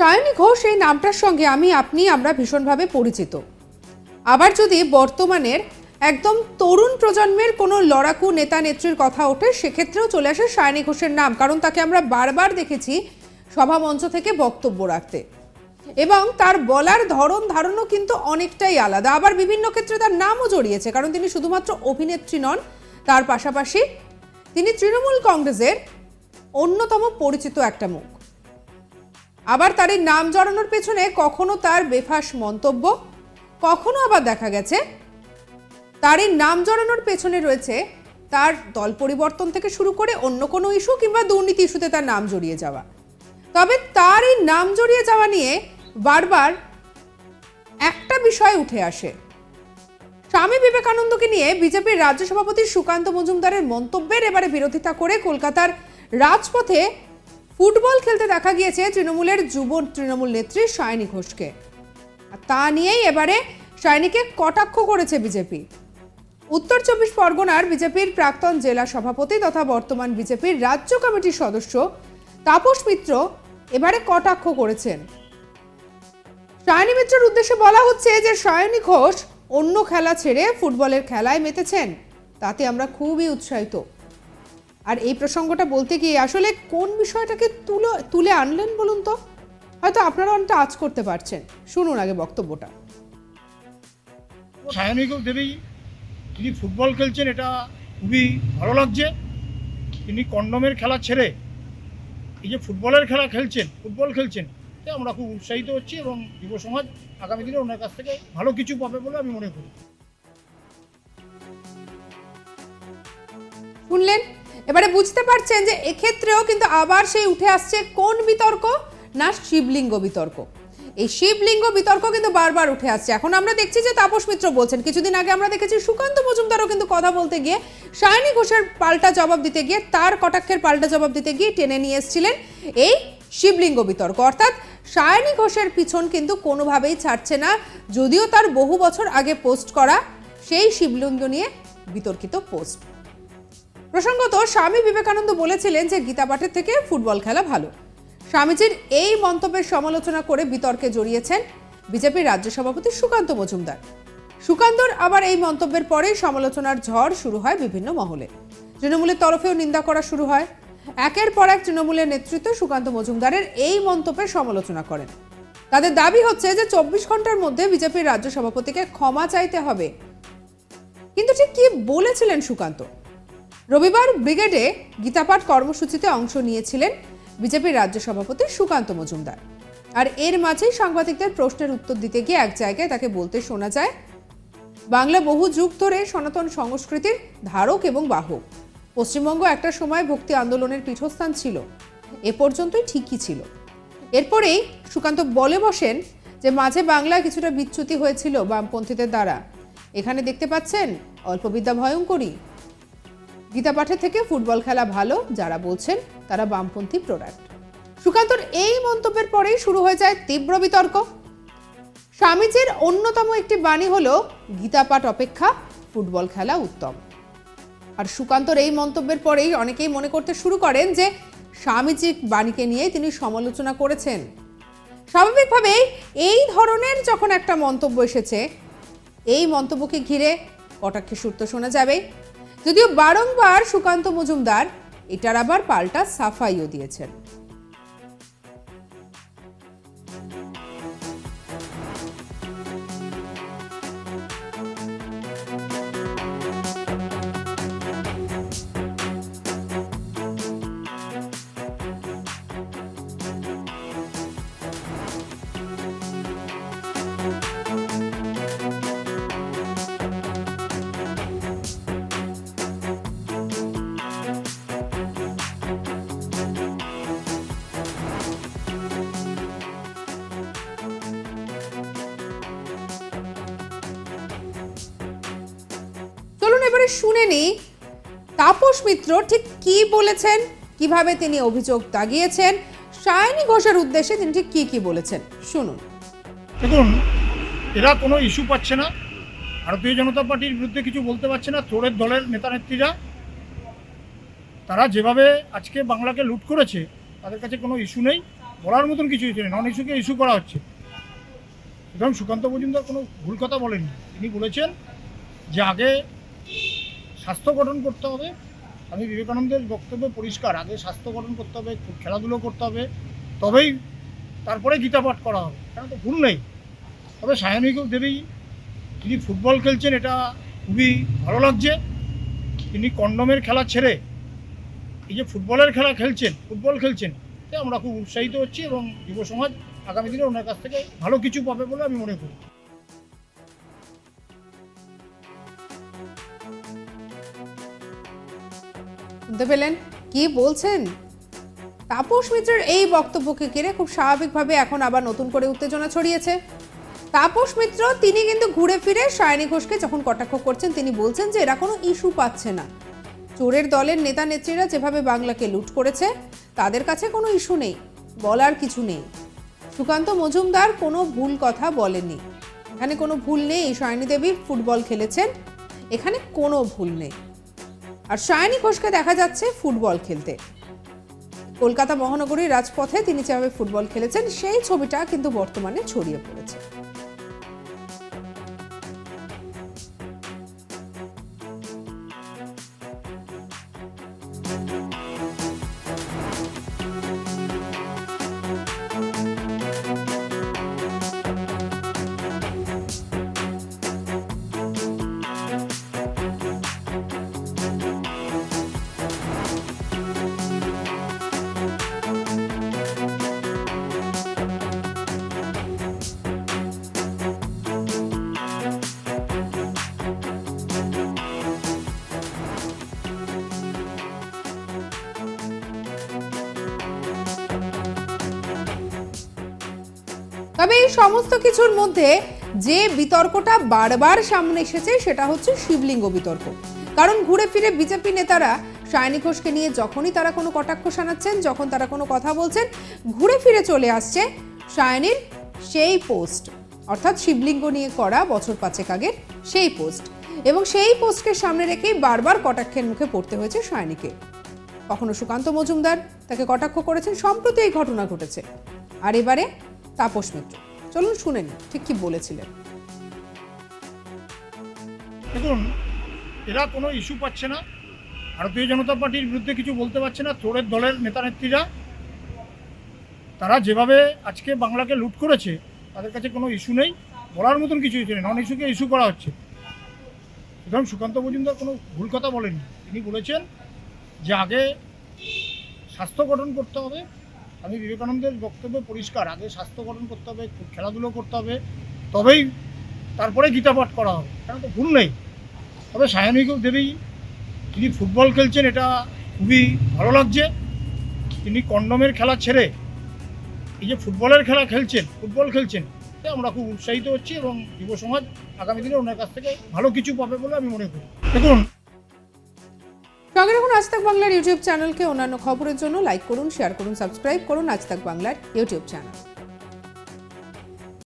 সায়নী ঘোষ এই নামটার সঙ্গে আমি, আপনি, আমরা ভীষণভাবে পরিচিত। আবার যদি বর্তমানের একদম তরুণ প্রজন্মের কোনো লড়াকু নেতা নেত্রীর কথা ওঠে, সেক্ষেত্রেও চলে আসে সায়নী ঘোষের নাম, কারণ তাকে আমরা বারবার দেখেছি সভা মঞ্চ থেকে বক্তব্য রাখতে। এবং তার বলার ধরন ধারণও কিন্তু অনেকটাই আলাদা। আবার বিভিন্ন ক্ষেত্রে তার নামও জড়িয়েছে, কারণ তিনি শুধুমাত্র অভিনেত্রী নন, তার পাশাপাশি তিনি তৃণমূল কংগ্রেসের অন্যতম পরিচিত একটা মুখ। আবার তার এই নাম জড়ানোর পেছনে কখনো তার বেফাস মন্তব্য? কখনো আবার দেখা গেছে? তার এই নাম জড়ানোর পেছনে রয়েছে তার দল পরিবর্তন থেকে শুরু করে অন্য কোনো ইস্যু কিংবা দুর্নীতি ইস্যুতে তার নাম জড়িয়ে যাওয়া। তবে তার এই নাম জড়িয়ে যাওয়া নিয়ে বারবার একটা বিষয় উঠে আসে। স্বামী বিবেকানন্দকে নিয়ে বিজেপির রাজ্য সভাপতি সুকান্ত মজুমদারের মন্তব্যের এবারে বিরোধিতা করে কলকাতার রাজপথে ফুটবল খেলতে দেখা গিয়েছে তৃণমূলের যুব তৃণমূল নেত্রী সায়নী ঘোষকে। তা নিয়েই এবারে সায়নীকে কটাক্ষ করেছে বিজেপি। উত্তর চব্বিশ পরগনার বিজেপির প্রাক্তন জেলা সভাপতি তথা বর্তমান বিজেপির রাজ্য কমিটির সদস্য তাপস মিত্র এবারে কটাক্ষ করেছেন। সায়নী মিত্রের উদ্দেশ্যে বলা হচ্ছে যে, সায়নী ঘোষ অন্য খেলা ছেড়ে ফুটবলের খেলায় মেতেছেন। তাতে আমরা খুবই উৎসাহিত। আর এই প্রসঙ্গটা বলতে গিয়ে আসলে কোন বিষয়টাকে তুলে তুলে আনলেন বলুন তো? হয়তো আপনারা অনেকটা আজ করতে পারছেন। শুনুন আগে বক্তব্যটা। সায়নিক দেবী তিনি ফুটবল খেলছেন এটা খুবই ভালো লাগছে। তিনি কন্ডমের খেলা ছেড়ে এই যে ফুটবলের খেলা খেলছেন ফুটবল খেলছেন আমরা খুব উৎসাহিত হচ্ছি এবং যুব সমাজ আগামী দিনে ওনার কাছ থেকে ভালো কিছু পাবে বলে আমি মনে করি। শুনলেন? এবারে বুঝতে পারছেন যে এক্ষেত্রেও কিন্তু আবার সেই উঠে আসছে কোন বিতর্ক? না, শিবলিঙ্গ বিতর্ক। এই শিবলিঙ্গ বিতর্ক কিন্তু বারবার উঠে আসছে। এখন আমরা দেখছি যে তাপস মিত্র বলছেন, কিছুদিন আগে আমরা দেখেছি সুকান্ত মজুমদারও কিন্তু কথা বলতে গিয়ে সায়নী ঘোষের পাল্টা জবাব দিতে গিয়ে, তার কটাক্ষের পাল্টা জবাব দিতে গিয়ে টেনে নিয়ে এসেছিলেন এই শিবলিঙ্গ বিতর্ক। অর্থাৎ সায়নী ঘোষের পিছন কিন্তু কোনোভাবেই ছাড়ছে না, যদিও তার বহু বছর আগে পোস্ট করা সেই শিবলিঙ্গ নিয়ে বিতর্কিত পোস্ট। প্রসঙ্গত, স্বামী বিবেকানন্দ বলেছিলেন যে গীতা পাঠের থেকে ফুটবল খেলা ভালো। স্বামীজির এই মন্তব্যের সমালোচনা করে বিতর্কে জড়িয়েছেন বিজেপির রাজ্য সভাপতি সুকান্ত মজুমদার। সুকান্তর আবার এই মন্তব্যের পরেই সমালোচনার ঝড় শুরু হয় বিভিন্ন মহলে। তৃণমূলের তরফেও নিন্দা করা শুরু হয়। একের পর এক তৃণমূলের নেতৃত্ব সুকান্ত মজুমদারের এই মন্তব্যের সমালোচনা করেন। তাদের দাবি হচ্ছে যে চব্বিশ ঘণ্টার মধ্যে বিজেপির রাজ্য সভাপতিকে ক্ষমা চাইতে হবে। কিন্তু ঠিক কি বলেছিলেন সুকান্ত? রবিবার ব্রিগেডে গীতাপাঠ কর্মসূচিতে অংশ নিয়েছিলেন বিজেপির রাজ্য সভাপতি সুকান্ত মজুমদার। আর এর মাঝেই সাংবাদিকদের প্রশ্নের উত্তর দিতে গিয়ে এক জায়গায় তাকে বলতে শোনা যায়, বাংলা বহু যুগ ধরে সনাতন সংস্কৃতির ধারক এবং বাহক। পশ্চিমবঙ্গ একটা সময় ভক্তি আন্দোলনের পীঠস্থান ছিল, এ পর্যন্তই ঠিকই ছিল। এরপরেই সুকান্ত বলে বসেন যে মাঝে বাংলা কিছুটা বিচ্যুতি হয়েছিল বামপন্থীদের দ্বারা। এখানে দেখতে পাচ্ছেন, অল্পবিদ্যা ভয়ঙ্করী গীতা পাঠের থেকে ফুটবল খেলা ভালো, যারা বলছেন তারা বামপন্থী প্রোডাক্ট সুকান্তর এই মন্তব্যের পরেই শুরু হয়ে যায় তীব্র বিতর্ক। স্বামীজির অন্যতম একটি বাণী হলো গীতা পাঠ অপেক্ষা, ফুটবল খেলা উত্তম। আর সুকান্তর এই মন্তব্যের পরেই অনেকেই মনে করতে শুরু করেন যে স্বামীজির বাণীকে নিয়ে তিনি সমালোচনা করেছেন। স্বাভাবিকভাবেই এই ধরনের যখন একটা মন্তব্য এসেছে, এই মন্তব্যকে ঘিরে কটাক্ষে তো শোনা যাবে। যদিও বারংবার সুকান্ত মজুমদার এটার আবার পাল্টা সাফাইও দিয়েছেন। শুনে নিই তাপস মিত্র ঠিক কি বলেছেন? কীভাবে তিনি অভিযোগ দাগিয়েছেন? সায়নী ঘোষের উদ্দেশ্যে তিনি ঠিক কি কি বলেছেন? শুনুন। দেখুন, এরা কোনো ইস্যু পাচ্ছে না। ভারতীয় জনতা পার্টির বিরুদ্ধে কিছু বলতে পারছে না। চোরের দলের নেতা নেত্রীরা তারা যেভাবে আজকে বাংলাকে লুট করেছে, তাদের কাছে কোনো ইস্যু নেই। বলার মতন কিছু ইস্যু নেই। নন ইস্যুকে ইস্যু করা হচ্ছে। সুতরাং সুকান্ত মজুমদার কোনো ভুল কথা বলেননি। তিনি বলেছেন যে আগে স্বাস্থ্য গঠন করতে হবে। আমি বিবেকানন্দের বক্তব্য পরিষ্কার। আগে স্বাস্থ্য গঠন করতে হবে, খেলাধুলো করতে হবে, তবেই তারপরে গীতা পাঠ করা হবে। কেন তো ভুল নেই। তবে সায়নিক দেবী তিনি ফুটবল খেলছেন, এটা খুবই ভালো লাগছে। তিনি কন্ডমের খেলা ছেড়ে এই যে ফুটবলের খেলা খেলছেন, ফুটবল খেলছেন আমরা খুব উৎসাহিত হচ্ছি এবং যুব সমাজ আগামী দিনে ওনার কাছ থেকে ভালো কিছু পাবে বলে আমি মনে করি। শুনতে পেলেন। কি বলছেন? তাপস মিত্রের এই বক্তব্যকে ঘিরে খুব স্বাভাবিকভাবে এখন আবার নতুন করে উত্তেজনা ছড়িয়েছে। তাপস মিত্র, তিনি কিন্তু ঘুরে ফিরে সায়নী ঘোষকে যখন কটাক্ষ করছেন, তিনি বলছেন যে এরা কোনো ইস্যু পাচ্ছে না। চোরের দলের নেতা নেত্রীরা যেভাবে বাংলাকে লুট করেছে, তাদের কাছে কোনো ইস্যু নেই, বলার কিছু নেই। সুকান্ত মজুমদার কোনো ভুল কথা বলেনি এখানে কোনো ভুল নেই সায়নী দেবী ফুটবল খেলেছেন, এখানে কোনো ভুল নেই। আর সায়নী ঘোষকে দেখা যাচ্ছে ফুটবল খেলতে। কলকাতা মহানগরীর রাজপথে তিনি যেভাবে ফুটবল খেলেছেন, সেই ছবিটা কিন্তু বর্তমানে ছড়িয়ে পড়েছে। তবে এই সমস্ত কিছুর মধ্যে যে বিতর্কটা বারবার সামনে এসেছে, সেটা হচ্ছে শিবলিঙ্গ বিতর্ক। কারণ ঘুরে ফিরে বিজেপি নেতারা সায়নী ঘোষকে নিয়ে যখনই তারা কোনো কটাক্ষ শানাচ্ছেন, যখন তারা কোনো কথা বলছেন, ঘুরে ফিরে চলে আসছে সায়নীর সেই পোস্ট। অর্থাৎ শিবলিঙ্গ নিয়ে করা বছর পাঁচেক আগের সেই পোস্ট। এবং সেই পোস্টকে সামনে রেখেই বারবার কটাক্ষের মুখে পড়তে হয়েছে সায়নীকে। কখনো সুকান্ত মজুমদার তাকে কটাক্ষ করেছেন, সম্প্রতি এই ঘটনা ঘটেছে। আর এবারে তাপস মিত্র। চলুন শুনে নিন ঠিক কি বলেছিলেন। দেখুন, এরা কোনো ইস্যু পাচ্ছে না। ভারতীয় জনতা পার্টির বিরুদ্ধে কিছু বলতে পারছে না। চোরের দলের নেতা নেত্রীরা, তারা যেভাবে আজকে বাংলাকে লুট করেছে, তাদের কাছে কোনো ইস্যু নেই। বলার মতন কিছু ইস্যু নেই নন ইস্যুকে ইস্যু করা হচ্ছে। সুতরাং সুকান্ত মজুমদার কোনো ভুল কথা বলেননি। তিনি বলেছেন যে আগে স্বাস্থ্য গঠন করতে হবে আমি বিবেকানন্দের বক্তব্য পরিষ্কার। আগে স্বাস্থ্য গঠন করতে হবে খেলাধুলো করতে হবে, তবেই তারপরে গীতা পাঠ করা হবে। কেন তো ভুল নেই। তবে সায়নিক দেবী, তিনি ফুটবল খেলছেন, এটা খুবই ভালো লাগছে। তিনি কন্ডমের খেলা ছেড়ে এই যে ফুটবলের খেলা খেলছেন, ফুটবল খেলছেন আমরা খুব উৎসাহিত হচ্ছি এবং যুব সমাজ আগামী দিনে ওনার কাছ থেকে ভালো কিছু পাবে বলে আমি মনে করি। দেখুন সঙ্গে রাখুন আজ তাক বাংলার ইউটিউব চ্যানেলকে। অন্যান্য খবরের জন্য লাইক করুন শেয়ার করুন সাবস্ক্রাইব করুন আজ তাক বাংলার ইউটিউব চ্যানেল।